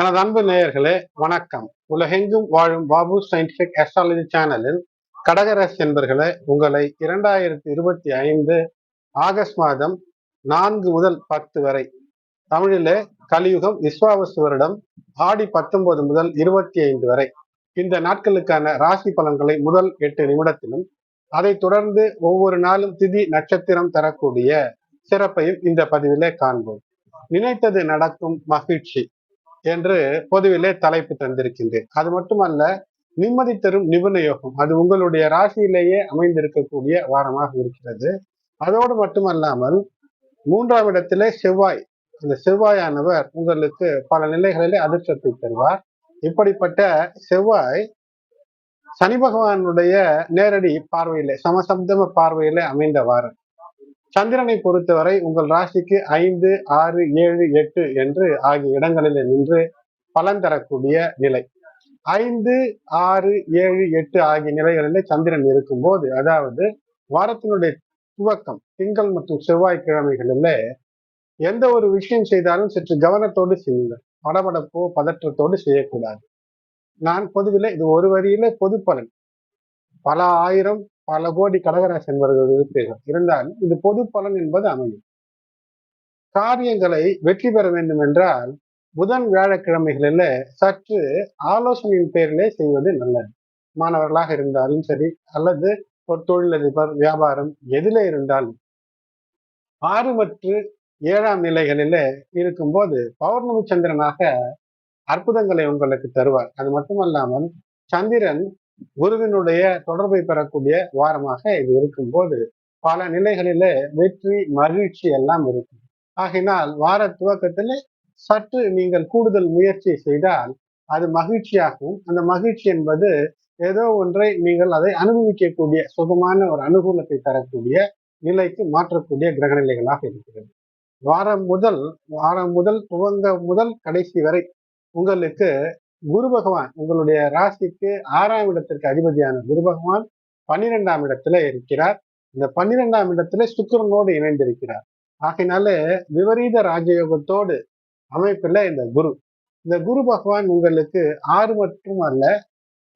எனது அன்பு நேயர்களே வணக்கம். உலகெங்கும் வாழும் பாபு சயின்டிபிக் அஸ்ட்ராலஜி சேனலில் கடகராசி என்பர்களே உங்களை இரண்டாயிரத்தி இருபத்தி ஐந்து ஆகஸ்ட் மாதம் நான்கு முதல் பத்து வரை தமிழிலே கலியுகம் விஸ்வாவசு வருடம் ஆடி பத்தொன்பது முதல் இருபத்தி ஐந்து வரை. இந்த நாட்களுக்கான ராசி பலன்களை முதல் எட்டு நிமிடத்திலும் அதை தொடர்ந்து ஒவ்வொரு நாளும் திதி நட்சத்திரம் தரக்கூடிய சிறப்பையும் இந்த பதிவிலே காண்போம். நினைத்தது நடக்கும் மகிழ்ச்சி. என்று பொதுவிலே தலைப்பு தந்திருக்கின்றேன். அது மட்டுமல்ல நிம்மதி தரும் நிபுண யோகம் அது உங்களுடைய ராசியிலேயே அமைந்திருக்கக்கூடிய வாரமாக இருக்கிறது. அதோடு மட்டுமல்லாமல் மூன்றாம் இடத்திலே செவ்வாய் அந்த செவ்வாயானவர் உங்களுக்கு பல நிலைகளிலே அதிர்ஷ்டத்தை தருவார். இப்படிப்பட்ட செவ்வாய் சனி பகவானுடைய நேரடி பார்வையிலே சமசப்தம பார்வையிலே அமைந்த வாரம். சந்திரனை பொறுத்தவரை உங்கள் ராசிக்கு ஐந்து ஆறு ஏழு எட்டு என்று ஆகிய இடங்களில் நின்று பலன் தரக்கூடிய நிலை. ஐந்து ஆறு ஏழு எட்டு ஆகிய நிலைகளிலே சந்திரன் இருக்கும்போது அதாவது வாரத்தினுடைய துவக்கம் திங்கள் மற்றும் செவ்வாய்க்கிழமைகளில் எந்த ஒரு விஷயம் செய்தாலும் சற்று கவனத்தோடு செய்யுங்கள். படபடப்போ பதற்றத்தோடு செய்யக்கூடாது. நான் பொதுவில் இது ஒரு வரியில பொது பலன் பல ஆயிரம் பல கோடி கடகராசி என்பவர்கள் இருப்பீர்கள் இருந்தால் இது பொது பலன் என்பது அமையும். காரியங்களை வெற்றி பெற வேண்டும் என்றால் புதன் வியாழக்கிழமைகளில் சற்று ஆலோசனையின் பேரிலே செய்வது நல்லது. மாணவர்களாக இருந்தாலும் சரி அல்லது ஒரு தொழிலதிபர் வியாபாரம் எதிலே இருந்தாலும் ஆறு மற்றும் ஏழாம் நிலைகளில இருக்கும்போது பௌர்ணமி சந்திரனாக அற்புதங்களை உங்களுக்கு தருவார். அது மட்டுமல்லாமல் சந்திரன் குருவினுடைய தொடர்பை பெறக்கூடிய வாரமாக இது இருக்கும்போது பல நிலைகளிலே வெற்றி மகிழ்ச்சி எல்லாம் இருக்கும். ஆகினால் வார துவக்கத்தில் சற்று நீங்கள் கூடுதல் முயற்சி செய்தால் அது மகிழ்ச்சியாகவும் அந்த மகிழ்ச்சி என்பது ஏதோ ஒன்றை நீங்கள் அதை அனுபவிக்கக்கூடிய சுகமான ஒரு அனுகூலத்தை தரக்கூடிய நிலைக்கு மாற்றக்கூடிய கிரக நிலைகளாக இருக்கிறது. வாரம் முதல் வாரம் முதல் துவங்க முதல் கடைசி வரை உங்களுக்கு குரு பகவான் உங்களுடைய ராசிக்கு ஆறாம் இடத்திற்கு அதிபதியான குரு பகவான் பன்னிரெண்டாம் இடத்துல இருக்கிறார். இந்த பன்னிரெண்டாம் இடத்துல சுக்கரனோடு இணைந்திருக்கிறார். ஆகையினால விபரீத ராஜயோகத்தோடு அமைப்புல இந்த குரு. இந்த குரு பகவான் உங்களுக்கு ஆறு மட்டும் அல்ல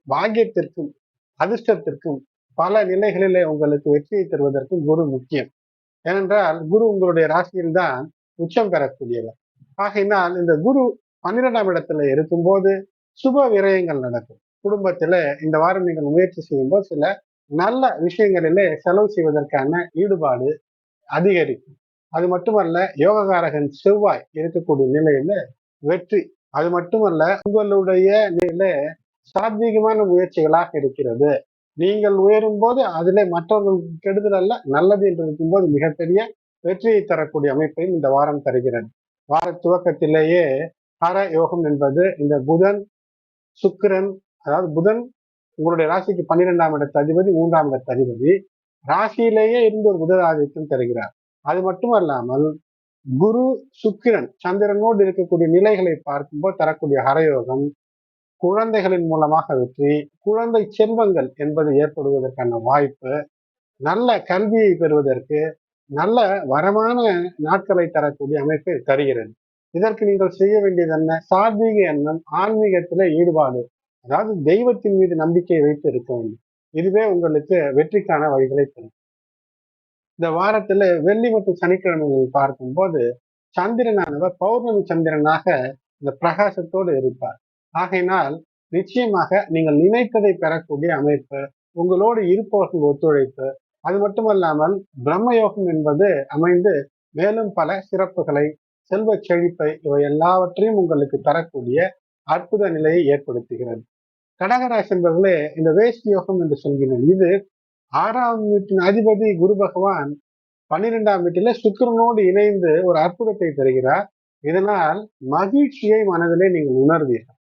பாக்கியத்திற்கும் அதிர்ஷ்டத்திற்கும் பல நிலைகளிலே உங்களுக்கு வெற்றியை தருவதற்கும் குரு முக்கியம். ஏனென்றால் குரு உங்களுடைய ராசியில்தான் உச்சம் பெறக்கூடியவர். ஆகையினால் இந்த குரு பன்னிரெண்டாம் இடத்துல இருக்கும்போது சுப விரயங்கள் நடக்கும். குடும்பத்துல இந்த வாரம் நீங்கள் முயற்சி செய்யும்போது சில நல்ல விஷயங்களிலே செலவு செய்வதற்கான ஈடுபாடு அதிகரிக்கும். அது மட்டுமல்ல யோககாரகன் செவ்வாய் இருக்கக்கூடிய நிலையில வெற்றி. அது மட்டுமல்ல உங்களுடைய நிலையில சாத்வீகமான முயற்சிகளாக இருக்கிறது. நீங்கள் உயரும் போது அதுல மற்றவர்களுக்கு கெடுதல் அல்ல நல்லது என்று இருக்கும்போது மிகப்பெரிய வெற்றியை தரக்கூடிய அமைப்பையும் இந்த வாரம் தருகிறது. வார துவக்கத்திலேயே ஹர யோகம் என்பது இந்த புதன் சுக்கிரன் அதாவது புதன் உங்களுடைய ராசிக்கு பன்னிரெண்டாம் இடத்து அதிபதி மூன்றாம் இடத்து அதிபதி ராசியிலேயே இருந்து ஒரு புதராதித்யம் தருகிறார். அது மட்டும் அல்லாமல் குரு சுக்கிரன் சந்திரனோடு இருக்கக்கூடிய நிலைகளை பார்க்கும்போது தரக்கூடிய ஹரயோகம் குழந்தைகளின் மூலமாக வெற்றி குழந்தை செல்வங்கள் என்பது ஏற்படுவதற்கான வாய்ப்பு நல்ல கல்வியை பெறுவதற்கு நல்ல வரமான நாட்களை தரக்கூடிய அமைப்பை தருகிறது. இதற்கு நீங்கள் செய்ய வேண்டியது என்ன? சாத்வீக எண்ணம் ஆன்மீகத்துல ஈடுபாடு. அதாவது தெய்வத்தின் மீது நம்பிக்கையை வைத்து இருக்க வேண்டும். இதுவே உங்களுக்கு வெற்றிக்கான வழிகளை தரும். இந்த வாரத்துல வெள்ளி மற்றும் சனிக்கிழமைகள் பார்க்கும்போது சந்திரனானவர் பௌர்ணமி சந்திரனாக இந்த பிரகாசத்தோடு இருப்பார். ஆகையினால் நிச்சயமாக நீங்கள் நினைத்ததை பெறக்கூடிய அமைப்பு உங்களோடு இருப்பவர்கள் ஒத்துழைப்பு அது மட்டுமல்லாமல் பிரம்மயோகம் என்பது அமைந்து மேலும் பல சிறப்புகளை செல்வ செழிப்பை இவை எல்லாவற்றையும் உங்களுக்கு தரக்கூடிய அற்புத நிலையை ஏற்படுத்துகிறது. கடகராசி என்பவர்களே இந்த வேஷ்டி யோகம் என்று சொல்கிறேன் இது ஆறாம் வீட்டின் அதிபதி குரு பகவான் பன்னிரெண்டாம் வீட்டில சுக்கரனோடு இணைந்து ஒரு அற்புதத்தை தருகிறார். இதனால் மகிழ்ச்சியை மனதிலே நீங்கள் உணர்வீர்கள்.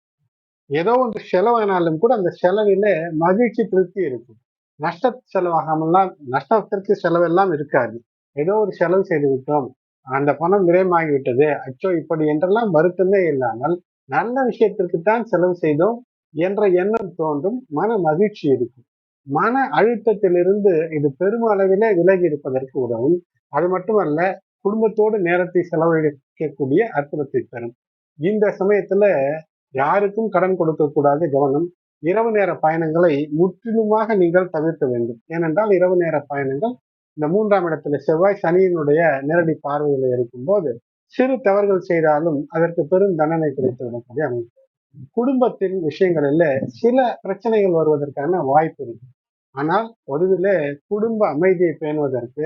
ஏதோ ஒன்று செலவானாலும் கூட அந்த செலவில மகிழ்ச்சி திருப்தி இருக்கும். நஷ்ட செலவாகாமல்லாம் நஷ்டத்திற்கு செலவெல்லாம் இருக்காது. ஏதோ ஒரு செலவு செய்து விட்டோம். அந்த பணம் விரயமாகிவிட்டது அச்சோ இப்படி என்றெல்லாம் வருத்தமே இல்லாமல் நல்ல விஷயத்திற்கு தான் செலவு செய்தோம் என்ற எண்ணம் தோன்றும் மன மகிழ்ச்சி இருக்கும். மன அழுத்தத்திலிருந்து இது பெருமளவிலே விலகி இருப்பதற்கு உதவும். அது மட்டுமல்ல குடும்பத்தோடு நேரத்தை செலவழிக்கக்கூடிய அற்புதத்தை தரும். இந்த சமயத்துல யாருக்கும் கடன் கொடுக்க கூடாது கவனம். இரவு நேர பயணங்களை முற்றிலுமாக நீங்கள் தவிர்க்க வேண்டும். ஏனென்றால் இரவு நேர பயணங்கள் இந்த மூன்றாம் இடத்துல செவ்வாய் சனியினுடைய நேரடி பார்வையில இருக்கும்போது சிறு தவறுகள் செய்தாலும் அதற்கு பெரும் தண்டனை கிடைத்து விடக்கூடிய அமைப்பு. குடும்பத்தின் விஷயங்களில் சில பிரச்சனைகள் வருவதற்கான வாய்ப்பு இருக்கு. ஆனால் பொதுவிலே குடும்ப அமைதியை பேணுவதற்கு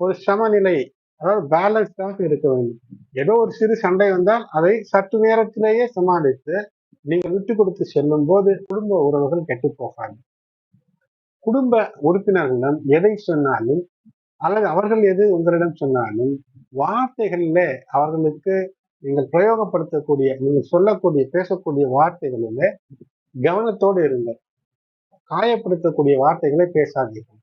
ஒரு சமநிலை அதாவது பேலன்ஸ்டாக இருக்க வேண்டும். ஏதோ ஒரு சிறு சண்டை வந்தால் அதை சற்று நேரத்திலேயே சமாளித்து நீங்கள் விட்டு கொடுத்து செல்லும் போது குடும்ப உறவுகள் கெட்டு போகாது. குடும்ப உறுப்பினர்களிடம் எதை சொன்னாலும் அல்லது அவர்கள் எது உங்களிடம் சொன்னாலும் வார்த்தைகளில் அவர்களுக்கு நீங்கள் பிரயோகப்படுத்தக்கூடிய நீங்கள் சொல்லக்கூடிய பேசக்கூடிய வார்த்தைகளில் கவனத்தோடு இருங்கள். காயப்படுத்தக்கூடிய வார்த்தைகளை பேசாதீர்கள்.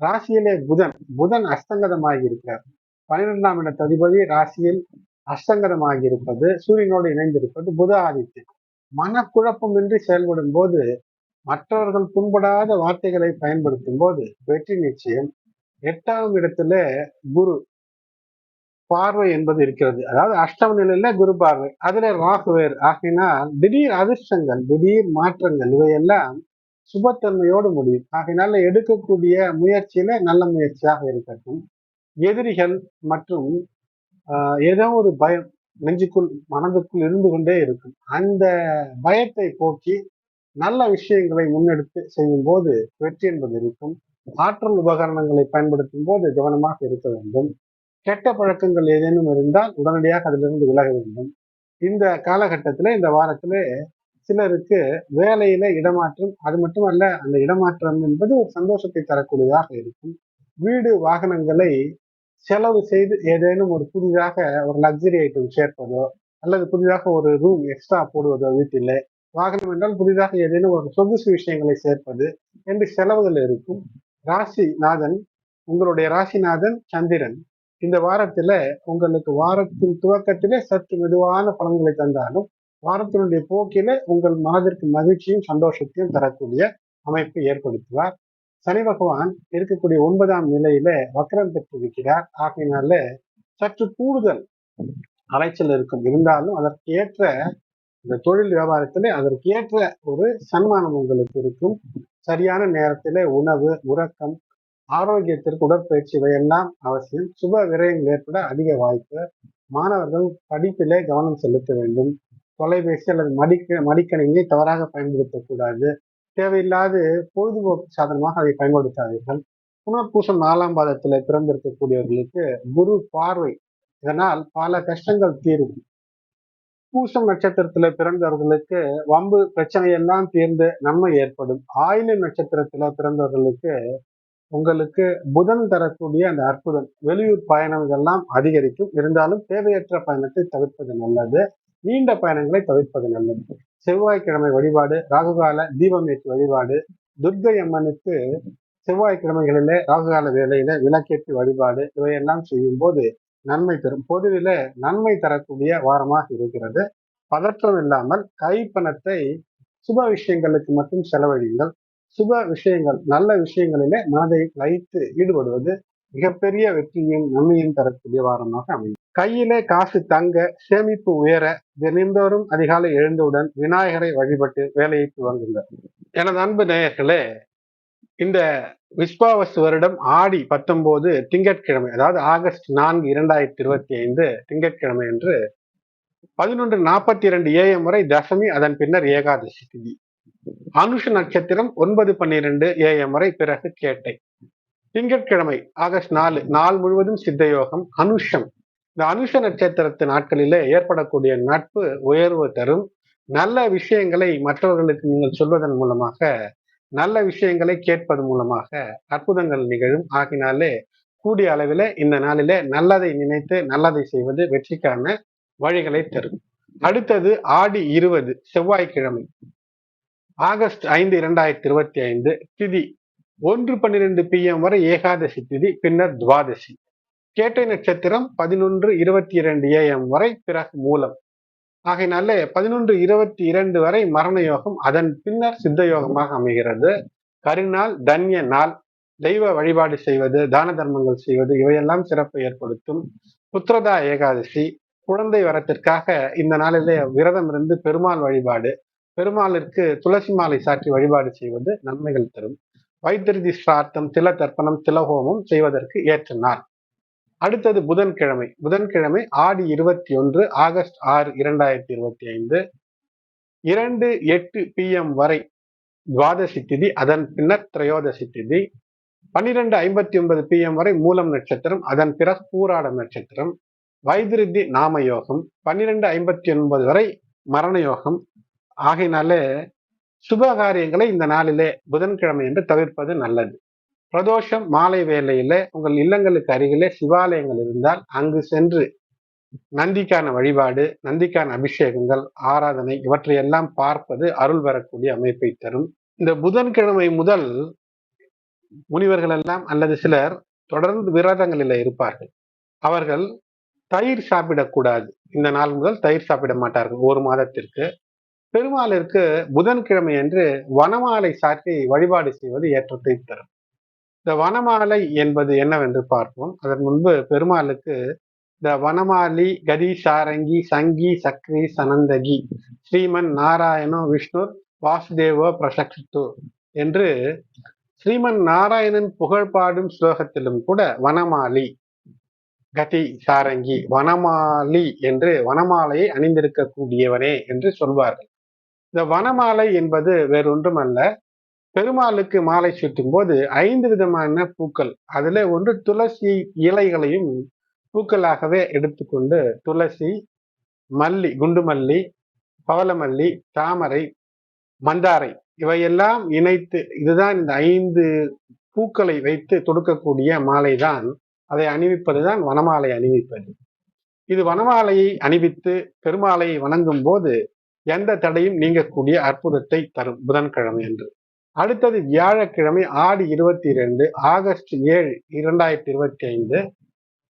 ராசியிலே புதன் புதன் அஸ்தங்கதமாகி இருக்கிறார் பன்னிரெண்டாம் இட அதிபதி ராசியில் அஸ்தங்கதமாகி இருப்பது சூரியனோடு இணைந்திருப்பது புத ஆதித்யம். மனக்குழப்பமின்றி செயல்படும் போது மற்றவர்கள் புண்படாத வார்த்தைகளை பயன்படுத்தும் போது வெற்றி நிச்சயம் எட்டாம் இடத்துல குரு பார்வை என்பது இருக்கிறது. அதாவது அஷ்டம நிலையில குரு பார்வை. அதுல ராகுவேர் ஆகினால் திடீர் அதிர்ஷ்டங்கள் திடீர் மாற்றங்கள் இவையெல்லாம் சுபத்தன்மையோடு முடியும். ஆகினால எடுக்கக்கூடிய முயற்சியில நல்ல முயற்சியாக இருக்கட்டும். எதிரிகள் மற்றும் ஏதோ ஒரு பயம் நெஞ்சுக்குள் மனதுக்குள் இருந்து கொண்டே இருக்கும். அந்த பயத்தை போக்கி நல்ல விஷயங்களை முன்னெடுத்து செய்யும் போது வெற்றி என்பது இருக்கும். ஆற்றல் உபகரணங்களை பயன்படுத்தும் போது கவனமாக இருக்க வேண்டும். கெட்ட பழக்கங்கள் ஏதேனும் இருந்தால் உடனடியாக அதிலிருந்து விலக வேண்டும். இந்த காலகட்டத்தில் இந்த வாரத்தில் சிலருக்கு வேலையில இடமாற்றம் அது மட்டுமல்ல அந்த இடமாற்றம் என்பது ஒரு சந்தோஷத்தை தரக்கூடியதாக இருக்கும். வீடு வாகனங்களை செலவு செய்து ஏதேனும் ஒரு புதிதாக ஒரு லக்ஸரி ஐட்டம் சேர்ப்பதோ அல்லது புதிதாக ஒரு ரூம் எக்ஸ்ட்ரா போடுவதோ வீட்டில் வாகனம் என்றால் புதிதாக ஏதேனும் ஒரு சொகுசு விஷயங்களை சேர்ப்பது என்று செலவுகள் இருக்கும். ராசிநாதன் உங்களுடைய ராசிநாதன் சந்திரன். இந்த வாரத்துல உங்களுக்கு வாரத்தின் துவக்கத்திலே சற்று மெதுவான பலன்களை தந்தாலும் வாரத்தினுடைய போக்கில உங்கள் மனதிற்கு மகிழ்ச்சியும் சந்தோஷத்தையும் தரக்கூடிய அமைப்பை ஏற்படுத்துவார். சனி பகவான் இருக்கக்கூடிய ஒன்பதாம் நிலையில வக்கரம் பெற்றிருக்கிறார். ஆகையினால சற்று கூடுதல் அலைச்சல் இருக்கும். இருந்தாலும் அதற்கு ஏற்ற இந்த தொழில் வியாபாரத்துல அதற்கு ஏற்ற ஒரு சன்மானம் உங்களுக்கு இருக்கும். சரியான நேரத்தில் உணவு உறக்கம் ஆரோக்கியத்திற்கு உடற்பயிற்சி இவையெல்லாம் அவசியம். சுப விரயங்கள் ஏற்பட அதிக வாய்ப்பு. மாணவர்கள் படிப்பிலே கவனம் செலுத்த வேண்டும். தொலைபேசி அல்லது மடிக்க மடிக்கணினியை தவறாக பயன்படுத்தக்கூடாது. தேவையில்லாது பொழுதுபோக்கு சாதனமாக அதை பயன்படுத்தாதீர்கள். புனர்பூசம் நாலாம் பாதத்தில் பிறந்திருக்கக்கூடியவர்களுக்கு குரு பார்வை. இதனால் பல கஷ்டங்கள் தீரும். பூசம் நட்சத்திரத்துல பிறந்தவர்களுக்கு வம்பு பிரச்சனை எல்லாம் தீர்ந்து நன்மை ஏற்படும். ஆயில நட்சத்திரத்துல பிறந்தவர்களுக்கு உங்களுக்கு புதன் தரக்கூடிய அந்த அற்புதம் வெளியூர் பயணம் இதெல்லாம் அதிகரிக்கும். இருந்தாலும் தேவையற்ற பயணத்தை தவிர்ப்பது நல்லது. நீண்ட பயணங்களை தவிர்ப்பது நல்லது. செவ்வாய்க்கிழமை வழிபாடு ராகுகால தீபம் ஏற்றி வழிபாடு துர்கை அம்மனுக்கு செவ்வாய்க்கிழமைகளிலே ராகுகால வேலையில விளக்கேற்றி வழிபாடு இவையெல்லாம் செய்யும் போது நன்மை தரும். பொதுவில நன்மை தரக்கூடிய வாரமாக இருக்கிறது. பதற்றம் இல்லாமல் கைப்பணத்தை சுப விஷயங்களுக்கு மட்டும் செலவழியுங்கள். சுப விஷயங்கள் நல்ல விஷயங்களிலே மனதை வைத்து ஈடுபடுவது மிகப்பெரிய வெற்றியும் நன்மையும் தரக்கூடிய வாரமாக அமையும். கையிலே காசு தங்க சேமிப்பு உயர தினந்தோறும் அதிகாலை எழுந்தவுடன் விநாயகரை வழிபட்டு வேலையை துவங்குங்கள் எனது அன்பு நேயர்களே இந்த விஸ்வாவசு வருடம் ஆடி பத்தொன்பது திங்கட்கிழமை அதாவது ஆகஸ்ட் நான்கு இரண்டாயிரத்தி இருபத்தி ஐந்து திங்கட்கிழமை என்று பதினொன்று நாற்பத்தி இரண்டு ஏஎம் வரை தசமி அதன் பின்னர் ஏகாதசி திதி. அனுஷ நட்சத்திரம் ஒன்பது பன்னிரண்டு ஏஎம் வரை பிறகு கேட்டை. திங்கட்கிழமை ஆகஸ்ட் நாலு நாள் முழுவதும் சித்தயோகம் அனுஷம். இந்த அனுஷ நட்சத்திரத்து நாட்களிலே ஏற்படக்கூடிய நட்பு உயர்வு தரும். நல்ல விஷயங்களை மற்றவர்களுக்கு நீங்கள் சொல்வதன் மூலமாக நல்ல விஷயங்களை கேட்பது மூலமாக அற்புதங்கள் நிகழும். ஆகினாலே கூடிய அளவில் இந்த நாளிலே நல்லதை நினைத்து நல்லதை செய்வது வெற்றிக்கான வழிகளை தரும். அடுத்தது ஆடி இருபது செவ்வாய்க்கிழமை. ஆகஸ்ட் ஐந்து இரண்டாயிரத்தி இருபத்தி ஐந்து திதி ஒன்று பன்னிரெண்டு பிஎம் வரை ஏகாதசி திதி பின்னர் துவாதசி. கேட்டை நட்சத்திரம் பதினொன்று இருபத்தி இரண்டு ஏஎம் வரை பிறகு மூலம். ஆகையினால பதினொன்று இருபத்தி இரண்டு வரை மரண யோகம் அதன் பின்னர் சித்த யோகமாக அமைகிறது. கருநாள் தன்ய நாள் தெய்வ வழிபாடு செய்வது தான தர்மங்கள் செய்வது இவையெல்லாம் சிறப்பை ஏற்படுத்தும். புத்திரதா ஏகாதசி குழந்தை வரத்திற்காக இந்த நாளிலே விரதம் இருந்து பெருமாள் வழிபாடு பெருமாளிற்கு துளசி மாலை சாற்றி வழிபாடு செய்வது நன்மைகள் தரும். வைத்திருதி சிரார்த்தம் தில தர்ப்பணம் திலஹோமம் செய்வதற்கு ஏற்ற நாள். அடுத்தது புதன்கிழமை. புதன்கிழமை ஆடி இருபத்தி ஒன்று ஆகஸ்ட் ஆறு இரண்டாயிரத்தி இருபத்தி ஐந்து இரண்டு எட்டு பிஎம் வரை துவாதசி திதி அதன் பின்னர் திரையோதசி திதி. பன்னிரெண்டு ஐம்பத்தி ஒன்பது பிஎம் வரை மூலம் நட்சத்திரம் அதன் பிறகு பூராடம் நட்சத்திரம். வைத்திருதி நாம யோகம் பன்னிரெண்டு ஐம்பத்தி ஒன்பது வரை மரண யோகம். ஆகையினாலே சுப காரியங்களை இந்த நாளிலே புதன்கிழமை என்று தவிர்ப்பது நல்லது. பிரதோஷம் மாலை வேளையில உங்கள் இல்லங்களுக்கு அருகிலே சிவாலயங்கள் இருந்தால் அங்கு சென்று நந்திக்கான வழிபாடு நந்திக்கான அபிஷேகங்கள் ஆராதனை இவற்றையெல்லாம் பார்ப்பது அருள் பெறக்கூடிய அமைப்பை தரும். இந்த புதன்கிழமை முதல் முனிவர்கள் எல்லாம் அல்லது சிலர் தொடர்ந்து விரதங்களில் இருப்பார்கள். அவர்கள் தயிர் சாப்பிடக்கூடாது இந்த நாள் முதல் தயிர் சாப்பிட மாட்டார்கள் ஒரு மாதத்திற்கு. பெருமாளிற்கு புதன்கிழமை என்று வனமாலை சாற்றி வழிபாடு செய்வது ஏற்றத்தை தரும். இந்த வனமாலை என்பது என்னவென்று பார்ப்போம். அதன் முன்பு பெருமாளுக்கு இந்த வனமாலி கதி சாரங்கி சங்கி சக்ரி சனந்தகி ஸ்ரீமன் நாராயணோ விஷ்ணு வாசுதேவோ பிரசக்து என்று ஸ்ரீமன் நாராயணன் புகழ்பாடும் ஸ்லோகத்திலும் கூட வனமாலி கதி சாரங்கி வனமாலி என்று வனமாலையை அணிந்திருக்கக்கூடியவனே என்று சொல்வார்கள். இந்த வனமாலை என்பது வேறொன்றுமல்ல. பெருமாளுக்கு மாலை சூட்டும் போது ஐந்து விதமான பூக்கள். அதுல ஒன்று துளசி இலைகளையும் பூக்களாகவே எடுத்துக்கொண்டு துளசி மல்லி குண்டுமல்லி பவளமல்லி தாமரை மந்தாரை இவையெல்லாம் இணைத்து இதுதான் இந்த ஐந்து பூக்களை வைத்து தொடுக்கக்கூடிய மாலை தான் அதை அணிவிப்பது தான் வனமாலை அணிவிப்பது. இது வனமாலையை அணிவித்து பெருமாளையை வணங்கும் போது எந்த தடையும் நீங்கக்கூடிய அற்புதத்தை தரும் புதன்கிழமை என்று அடுத்தது வியாழக்கிழமை ஆடி இருபத்தி ரெண்டு ஆகஸ்ட் ஏழு இரண்டாயிரத்தி இருபத்தி ஐந்து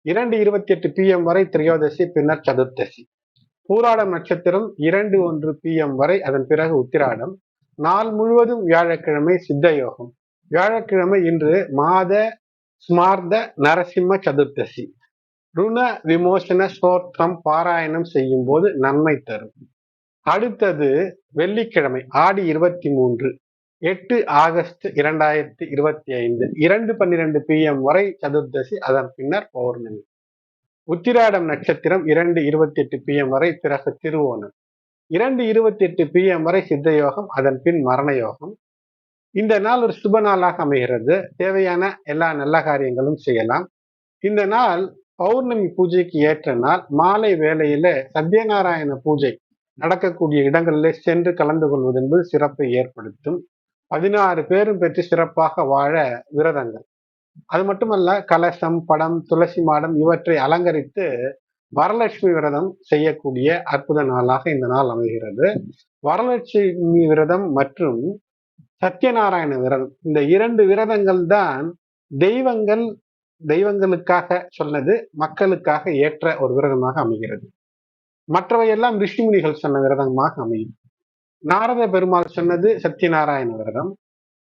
இரண்டு இருபத்தி எட்டு பிஎம் வரை திரையோதசி பின்னர் சதுர்த்தசி. பூராடம் நட்சத்திரம் இரண்டு ஒன்று பிஎம் வரை அதன் பிறகு உத்திராடம். நாள் முழுவதும் வியாழக்கிழமை சித்த யோகம் வியாழக்கிழமை இன்று மாத ஸ்மார்த நரசிம்ம சதுர்த்தசி. ருண விமோசன ஸ்தோத்திரம் பாராயணம் செய்யும் போது நன்மை தரும். அடுத்தது வெள்ளிக்கிழமை ஆடி இருபத்தி மூன்று எட்டு ஆகஸ்ட் இரண்டாயிரத்தி இருபத்தி ஐந்து இரண்டு பன்னிரண்டு பிஎம் வரை சதுர்தசி அதன் பின்னர் பௌர்ணமி. உத்திராடம் நட்சத்திரம் இரண்டு இருபத்தி எட்டு பிஎம் வரை பிறகு திருவோணம். இரண்டு இருபத்தி எட்டு பிஎம் வரை சித்த யோகம் அதன் பின் மரண யோகம் இந்த நாள் ஒரு சுப நாளாக அமைகிறது. தேவையான எல்லா நல்ல காரியங்களும் செய்யலாம். இந்த நாள் பௌர்ணமி பூஜைக்கு ஏற்ற நாள். மாலை வேளையில சத்யநாராயண பூஜை நடக்கக்கூடிய இடங்களிலே சென்று கலந்து கொள்வது என்பது சிறப்பை ஏற்படுத்தும். பதினாறு பேரும் பெற்று சிறப்பாக வாழ விரதங்கள். அது மட்டுமல்ல கலசம் படம் துளசி மாடம் இவற்றை அலங்கரித்து வரலட்சுமி விரதம் செய்யக்கூடிய அற்புத நாளாக இந்த நாள் அமைகிறது. வரலட்சுமி விரதம் மற்றும் சத்யநாராயண விரதம் இந்த இரண்டு விரதங்கள் தான் தெய்வங்கள் தெய்வங்களுக்காக சொன்னது மக்களுக்காக ஏற்ற ஒரு விரதமாக அமைகிறது. மற்றவையெல்லாம் ரிஷிமுனிகள் சொன்ன விரதமாக அமையும். நாரத பெருமாள் சொன்னது சத்யநாராயண விரதம்.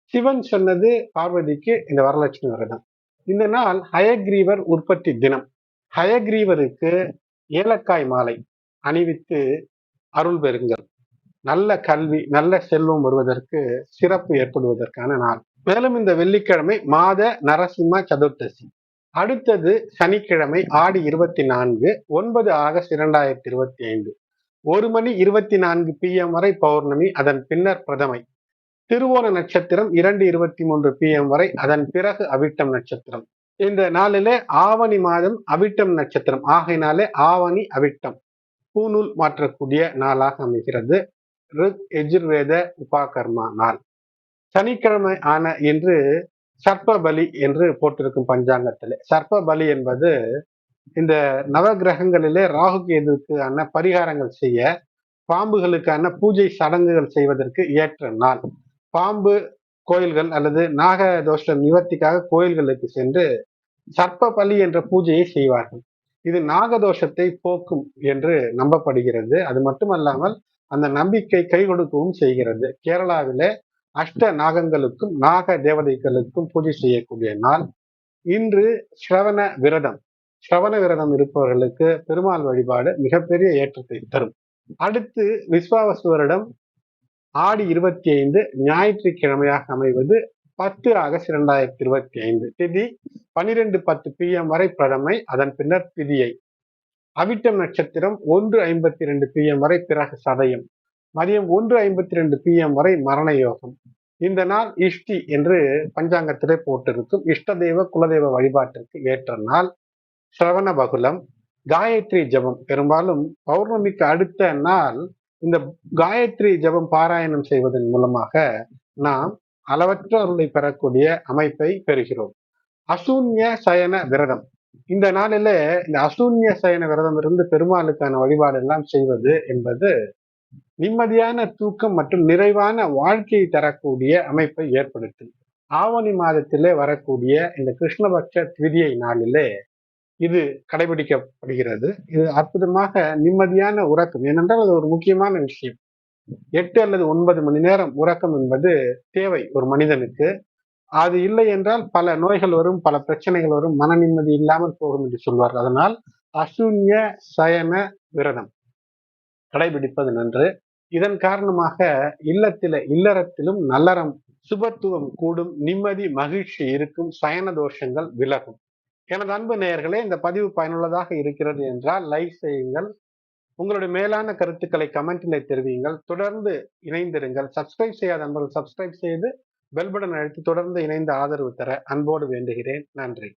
சிவன் சொன்னது பார்வதிக்கு இந்த வரலட்சுமி விரதம். இந்த நாள் ஹயக்ரீவர் உற்பத்தி தினம். ஹயக்ரீவருக்கு ஏலக்காய் மாலை அணிவித்து அருள் பெறுங்கள். நல்ல கல்வி நல்ல செல்வம் வருவதற்கு சிறப்பு ஏற்படுவதற்கான நாள். மேலும் இந்த வெள்ளிக்கிழமை மாத நரசிம்ம சதுர்த்தசி. அடுத்தது சனிக்கிழமை ஆடி இருபத்தி நான்கு ஒன்பது ஆகஸ்ட் இரண்டாயிரத்தி இருபத்தி ஐந்து. ஒரு மணி இருபத்தி நான்கு பிஎம் வரை பௌர்ணமி அதன் பின்னர் பிரதமை. திருவோண நட்சத்திரம் இரண்டு இருபத்தி மூன்று பிஎம் வரை அதன் பிறகு அவிட்டம் நட்சத்திரம். இந்த நாளிலே ஆவணி மாதம் அவிட்டம் நட்சத்திரம். ஆகையினாலே ஆவணி அவிட்டம். பூநூல் மாற்றக்கூடிய நாளாக அமைகிறது. ரிக் எஜுர்வேத உபாகர்மா நாள். சனிக்கிழமை ஆன இன்று சர்ப்ப பலி என்று போட்டிருக்கும் பஞ்சாங்கத்திலே. சர்ப்ப பலி என்பது இந்த நவகிரகங்களிலே ராகு கேதுக்கான பரிகாரங்கள் செய்ய பாம்புகளுக்கான பூஜை சடங்குகள் செய்வதற்கு ஏற்ற நாள். பாம்பு கோயில்கள் அல்லது நாக தோஷ நிவர்த்திக்காக கோயில்களுக்கு சென்று சர்ப்ப பலி என்ற பூஜையை செய்வார்கள். இது நாகதோஷத்தை போக்கும் என்று நம்பப்படுகிறது. அது மட்டுமல்லாமல் அந்த நம்பிக்கை கை கொடுக்கவும் செய்கிறது. கேரளாவிலே அஷ்ட நாகங்களுக்கும் நாக தேவதைகளுக்கும் பூஜை செய்யக்கூடிய நாள். இன்று ஸ்ரவண விரதம். சவண விரதம் இருப்பவர்களுக்கு பெருமாள் வழிபாடு மிகப்பெரிய ஏற்றத்தை தரும். அடுத்து விஸ்வாவசு வருடம் ஆடி இருபத்தி ஐந்து ஞாயிற்றுக்கிழமையாக அமைவது பத்து ஆகஸ்ட் இரண்டாயிரத்தி இருபத்தி ஐந்து திதி பனிரெண்டு பத்து பி எம் வரை பிரதமை அதன் பின்னர் திதியை. அவிட்டம் நட்சத்திரம் ஒன்று ஐம்பத்தி ரெண்டு பி எம் வரை பிறகு சதயம். மதியம் ஒன்று ஐம்பத்தி ரெண்டு பி எம் வரை மரண யோகம். இந்த நாள் இஷ்டி என்று பஞ்சாங்கத்திலே போட்டிருக்கும். இஷ்ட தெய்வ குலதெய்வ வழிபாட்டிற்கு ஏற்ற நாள். சிரவண பகுலம் காயத்ரி ஜபம். பெரும்பாலும் பௌர்ணமிக்கு அடுத்த நாள் இந்த காயத்ரி ஜபம் பாராயணம் செய்வதன் மூலமாக நாம் அளவற்ற அருளை பெறக்கூடிய அமைப்பை பெறுகிறோம். அசூன்ய சயன விரதம். இந்த நாளில இந்த அசூன்ய சயன விரதம் இருந்து பெருமாளுக்கான வழிபாடு எல்லாம் செய்வது என்பது நிம்மதியான தூக்கம் மற்றும் நிறைவான வாழ்க்கையை தரக்கூடிய அமைப்பை ஏற்படுத்தும். ஆவணி மாதத்திலே வரக்கூடிய இந்த கிருஷ்ணபக்ஷ திவிதியை நாளிலே இது கடைபிடிக்கப்படுகிறது. இது அற்புதமாக நிம்மதியான உறக்கம். ஏனென்றால் அது ஒரு முக்கியமான விஷயம். எட்டு அல்லது ஒன்பது மணி நேரம் உறக்கம் என்பது தேவை ஒரு மனிதனுக்கு. அது இல்லை என்றால் பல நோய்கள் வரும் பல பிரச்சனைகள் வரும் மன நிம்மதி இல்லாமல் போகும் என்று சொல்வார் அதனால் அசூன்ய சயன விரதம் கடைபிடிப்பது நன்று. இதன் காரணமாக இல்லத்தில இல்லறத்திலும் நல்லறம் சுபத்துவம் கூடும் நிம்மதி மகிழ்ச்சி இருக்கும் சயன தோஷங்கள் விலகும். எனது அன்பு நேயர்களே இந்த பதிவு பயனுள்ளதாக இருக்கிறது என்றால் லைக் செய்யுங்கள். உங்களுடைய மேலான கருத்துக்களை கமெண்டில் தெரிவியுங்கள். தொடர்ந்து இணைந்திருங்கள். சப்ஸ்கிரைப் செய்யாத அன்பர்கள் சப்ஸ்கிரைப் செய்து பெல் பட்டன் அழுத்தி தொடர்ந்து இணைந்து ஆதரவு தர அன்போடு வேண்டுகிறேன். நன்றி.